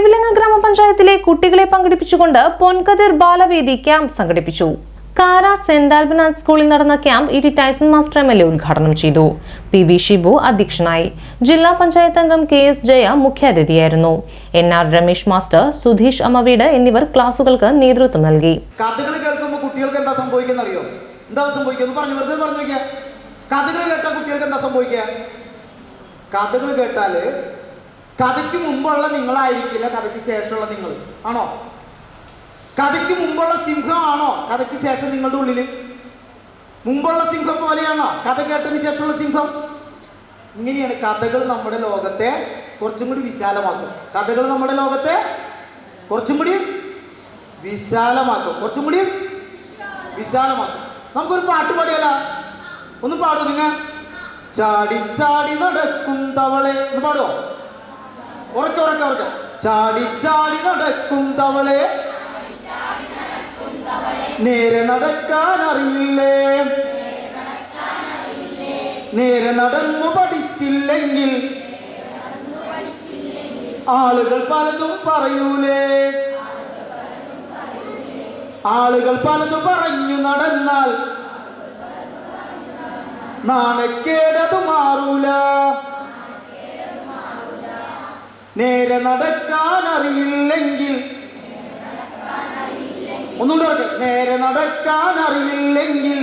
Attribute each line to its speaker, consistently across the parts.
Speaker 1: ഇടവിലങ്ങ ഗ്രാമപഞ്ചായത്തിലെ കുട്ടികളെ പങ്കെടുപ്പിച്ചുകൊണ്ട് പൊൻകതിർ ബാലവേദി ക്യാമ്പ് സംഘടിപ്പിച്ചു. കാര സെന്റ് ആൽബനാഥ് സ്കൂളിൽ നടന്ന camp E T Tyson master M L A ഉദ്ഘാടനം ചെയ്തു. പി വി ഷിബു അധ്യക്ഷനായി. ജില്ലാ പഞ്ചായത്ത് അംഗം K S Jaya മുഖ്യാതിഥിയായിരുന്നു. N R Ramesh master Sudheesh Amaveed എന്നിവർ ക്ലാസുകൾക്ക് നേതൃത്വം നൽകി.
Speaker 2: കഥകൾ കുട്ടികൾക്ക് എന്താ അറിയോ എന്താ പറഞ്ഞു വെറുതെ പറഞ്ഞു കഥകൾ കേട്ടാൽ കുട്ടികൾക്ക് എന്താ സംഭവിക്കുക? കഥകൾ കേട്ടാൽ കഥയ്ക്ക് മുമ്പുള്ള നിങ്ങളായിരിക്കില്ല കഥയ്ക്ക് ശേഷമുള്ള നിങ്ങൾ. ആണോ? കഥയ്ക്ക് മുമ്പുള്ള സിംഹമാണോ കഥയ്ക്ക് ശേഷം നിങ്ങളുടെ ഉള്ളിൽ മുമ്പുള്ള സിംഹം പോലെയാണോ? കഥ കേട്ടതിന് ശേഷമുള്ള സിംഹം? ഇങ്ങനെയാണ് കഥകൾ നമ്മുടെ ലോകത്തെ കുറച്ചും കൂടി വിശാലമാക്കും. കഥകൾ നമ്മുടെ ലോകത്തെ കുറച്ചും കൂടി വിശാലമാക്കും. കുറച്ചും കൂടി വിശാലമാക്കും. നമുക്കൊരു പാട്ട് പാടിയല്ല ഒന്ന് പാടൂ നിങ്ങൾ. ചാടി ചാടി നടക്കും തവളെ. ഒന്ന് ഉറക്കെ ചാടി ചാടി നടക്കും തവളെ. നേരെ നടക്കാൻ അറിയില്ലേ നേരെ നടന്നു പഠിച്ചില്ലെങ്കിൽ ആളുകൾ പലതും പറയൂലേ? ആളുകൾ പലതും പറഞ്ഞു നടന്നാൽ നാണക്കേടത് മാറൂല. നേരെ നടക്കാൻ അറിയില്ലെങ്കിൽ. ഒന്നുകൂടെ നേരെ നടക്കാൻ അറിയില്ലെങ്കിൽ.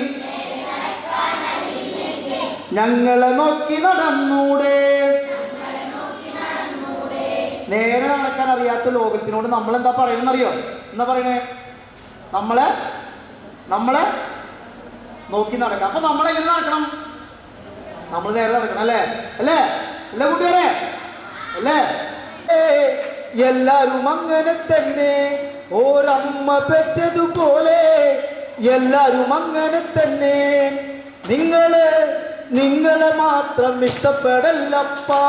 Speaker 2: ഞങ്ങളെ നോക്കി നടന്നൂടെ. നേരെ നടക്കാൻ അറിയാത്ത ലോകത്തിനോട് നമ്മൾ എന്താ പറയുന്നറിയോ എന്താ പറയണേ? നമ്മളെ നമ്മളെ നോക്കി നടക്കാം. അപ്പൊ നമ്മളെങ്ങനെ നടക്കണം? നമ്മൾ നേരെ നടക്കണം അല്ലേ? അല്ലേ? അല്ലേ കൂട്ടുകാരെ? അല്ലേ? എല്ലാരും അങ്ങനെ തന്നെ. ഓരമ്മ പെറ്റതുപോലെ എല്ലാരും അങ്ങനെ തന്നെ. നിങ്ങൾ നിങ്ങളെ മാത്രം ഇഷ്ടപ്പെടല്ലപ്പാ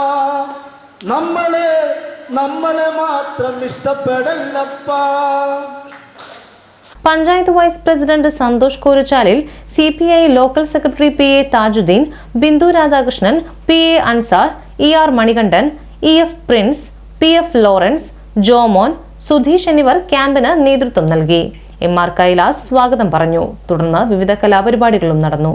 Speaker 2: നമ്മൾ നമ്മളെ മാത്രം ഇഷ്ടപ്പെടല്ലപ്പാ
Speaker 1: panchayat vice president Santhosh കോരുച്ചാലിൽ C P I local secretary P A Thajudheen Bindu Radhakrishnan P A Ansar E R Manikandan E F Prince P F Lawrence Jomon Sudheesh എന്നിവർ ക്യാമ്പിന് നേതൃത്വം നൽകി. എം ആർ കൈലാസ് സ്വാഗതം പറഞ്ഞു. തുടർന്ന് വിവിധ കലാപരിപാടികളും നടന്നു.